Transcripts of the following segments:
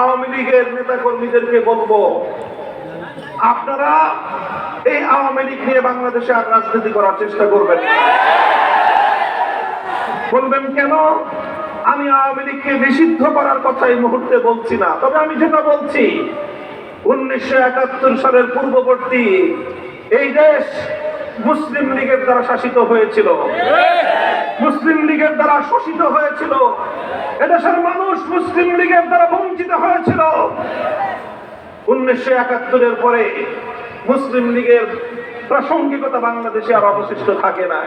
আওয়ামী লীগের নেতা কর্মীদেরকে বলব, আপনারা এই আওয়ামী লীগ নিয়ে বাংলাদেশে আর রাজনীতি করার চেষ্টা করবেন। বলবেন কেন? আমি আওয়ামী লীগকে নিষিদ্ধ করার কথা এই মুহূর্তে বলছি না। তবে আমি যেটা বলছি, উনিশশো একাত্তর সালের পূর্ববর্তী এই দেশ মুসলিম লীগের দ্বারা শাসিত হয়েছিল। মুসলিম লীগের দ্বারা শোষিত হয়েছিল। এদেশের মানুষ মুসলিম লীগের দ্বারা বঞ্চিত হয়েছিল। উনিশশো একাত্তরের পরে মুসলিম লীগের প্রাসঙ্গিকতা বাংলাদেশে আর অবশিষ্ট থাকে না।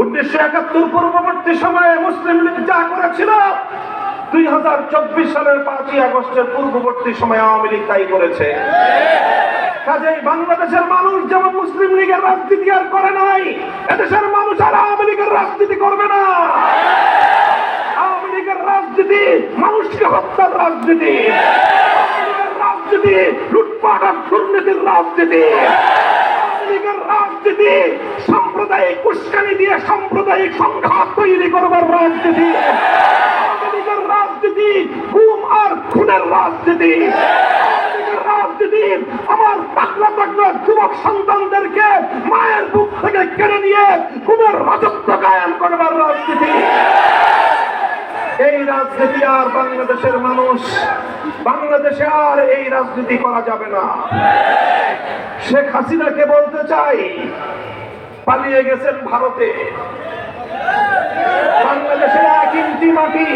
উনিশশো একাত্তর পূর্ববর্তী সময়ে মুসলিম লীগ যা করেছিল, দুই হাজার চব্বিশ সালের পাঁচই আগস্টের পূর্ববর্তী সময়ে আওয়ামী লীগ তাই করেছে। কাজেই বাংলাদেশের মানুষ যেমন মুসলিম লীগের রাজনীতি আর করে নাই, এদেশের মানুষ আর আওয়ামী লীগের রাজনীতি করবে না। আওয়ামী লীগের রাজনীতি, মানুষকে হত্যার রাজনীতি। রাজনীতি, লুটপাট আর দুর্নীতির রাজনীতি। রাজনীতি, সাম্প্রদায়িক উস্কানি দিয়ে সাম্প্রদায়িক সংঘাত তৈরি করবার রাজনীতি। রাজনীতি, গুম আর খুনের রাজনীতি। রাজনীতি, আমার পাগলা যুবক সন্তানদেরকে মায়ের বুক থেকে কেড়ে নিয়ে গুমের রাজত্ব কায়েম করবার রাজনীতি। এই রাজনীতি আর বাংলাদেশের মানুষ, বাংলাদেশে আর এই রাজনীতি করা যাবে না। শেখ হাসিনাকে বলতে চাই, পালিয়ে গেছেন ভারতে। বাংলাদেশের এক ইঞ্চি মাটি,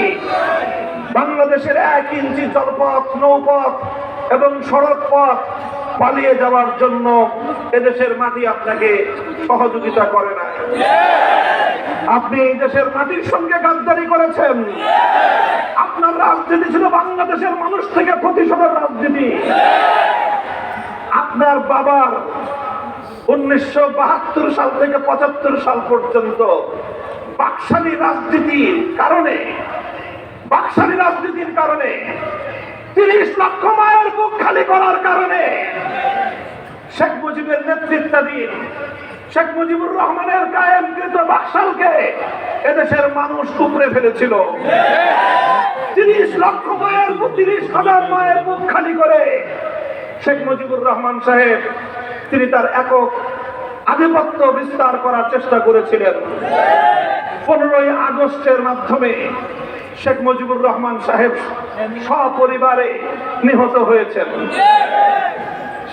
বাংলাদেশের এক ইঞ্চি জলপথ, নৌপথ এবং সড়ক পথ পালিয়ে যাওয়ার জন্য এদেশের মাটি আপনাকে সহযোগিতা করে না। আপনি এই দেশের মাটির সঙ্গে গাদ্দারি করেছেন। আপনার রাজনীতি ছিল বাংলাদেশের মানুষ থেকে প্রতিশোধের রাজনীতি। আপনার বাবার উনিশশো বাহাত্তর সাল থেকে পঁচাত্তর সাল পর্যন্ত বাকশালী রাজনীতির কারণে, বাকশালী রাজনীতির কারণে তিরিশ লক্ষ মায়ের বুক খালি করার কারণে শেখ মুজিবের নেতৃত্বাধীন শেখ মুজিবুর রহমানের কায়েমকৃত বাকশালকে এদেশের মানুষ উপরে ফেলেছিল। তিরিশ লক্ষ মায়ের তিরিশ হাজার মায়ের বুক খালি করে শেখ মুজিবুর রহমান সাহেব তিনি তার একক আধিপত্য বিস্তার করার চেষ্টা করেছিলেন। পনেরোই আগস্টের মাধ্যমে শেখ মুজিবুর রহমান সাহেব সপরিবারে নিহত হয়েছেন।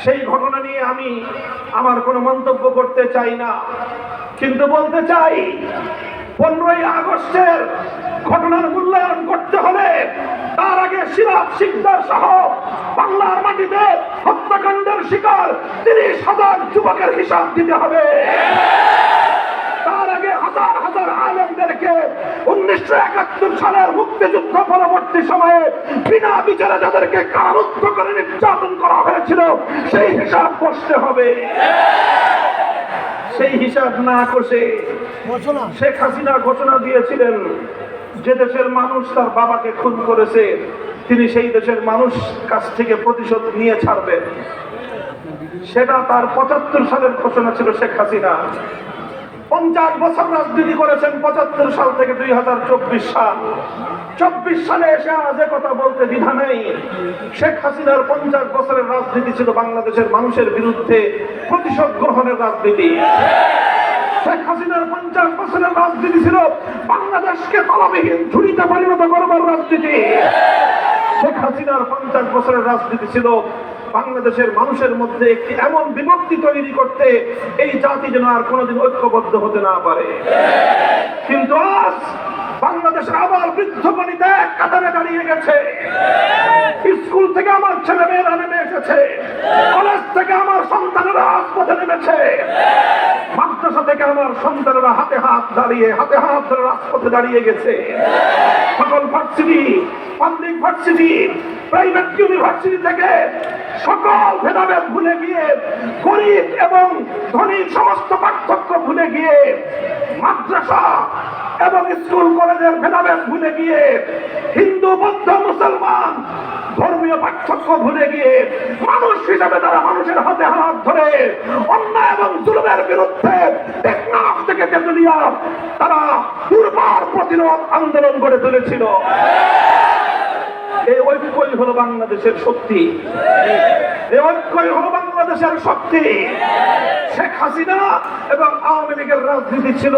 সেই ঘটনা নিয়ে আমি আমার কোনো মন্তব্য করতে চাই না। কিন্তু বলতে চাই, পনেরোই আগস্টের ঘটনার মূল্যায়ন করতে হলে তার আগে সিরাপ শিকদার সহ বাংলার মাটিতে হত্যাকাণ্ডের শিকার তিরিশ হাজার যুবকের হিসাব দিতে হবে। হাজার হাজার আলেমদেরকে উনিশশো একাত্তর সালের মুক্তিযুদ্ধ পরবর্তী সময়ে বিনা বিচারে যাদেরকে কারারুদ্ধ করে নির্যাতন করা হয়েছিল সেই হিসাব করতে হবে। সেই হিসাব না কষে শেখ হাসিনা ঘোষণা দিয়েছিলেন যে দেশের মানুষ তার বাবাকে খুন করেছে তিনি সেই দেশের মানুষ কাছ থেকে প্রতিশোধ নিয়ে ছাড়বেন। সেটা তার পঁচাত্তর সালের ঘোষণা ছিল শেখ হাসিনা। পঞ্চাশ বছর রাজনীতি করেছেন পঁচাত্তর সাল থেকে দুই হাজার চব্বিশ সাল। চব্বিশ সালে এসে আজ কথা বলতে দ্বিধা নেই। শেখ হাসিনার পঞ্চাশ বছরের রাজনীতি ছিল বাংলাদেশের মানুষের বিরুদ্ধে প্রতিশোধ গ্রহণের রাজনীতি। শেখ হাসিনার পঞ্চাশ বছরের রাজনীতি ছিল বাংলাদেশকে তলাবিহীন, ঝুড়িতে পরিণত করবার রাজনীতি। শেখ হাসিনার পঞ্চাশ বছরের রাজনীতি ছিল বাংলাদেশের মানুষের মধ্যে একটি এমন বিভক্তি তৈরি করতে এই জাতি যেন আর কোনোদিন ঐক্যবদ্ধ হতে না পারে। কিন্তু আজ বাংলাদেশের আবার বৃদ্ধ বনিতা এক কাতারে দাঁড়িয়ে গেছে। স্কুল থেকে আমার ছেলে মেয়েরা নেমে এসেছে। কলেজ থেকে আমার সন্তানেরা রাজপথে নেমেছে। মাদ্রাসা থেকে আমার সন্তানেরা হাতে হাত দাঁড়িয়ে, হাতে হাত ধরে রাজপথে দাঁড়িয়ে গেছে। সকল varsity public varsity private university থেকে সকল ভেদাভেদ ভুলে গিয়ে, গরিব এবং ধনী সমস্ত পার্থক্য ভুলে গিয়ে, মাদ্রাসা এবং স্কুল কলেজের ভেদাভেদ ভুলে গিয়ে, হিন্দু, বৌদ্ধ, মুসলমান পার্থক্য ভুলে গিয়ে মানুষ হিসাবে তারা মানুষের হাতে হাত ধরে অন্যায় এবং জুলুমের বিরুদ্ধে টেকনাফ থেকে তেতুলিয়া তারা দুর্বার প্রতিরোধ আন্দোলন গড়ে তুলেছিল। এই ঐক্যই হলো বাংলাদেশের শক্তি। এই ঐক্যই হলো বাংলাদেশের শক্তি। শেখ হাসিনা এবং আওয়ামী লীগের রাজনীতি ছিল,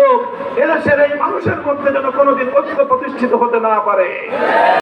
এদেশের এই মানুষের মধ্যে যেন কোনোদিন ঐক্য প্রতিষ্ঠিত হতে না পারে।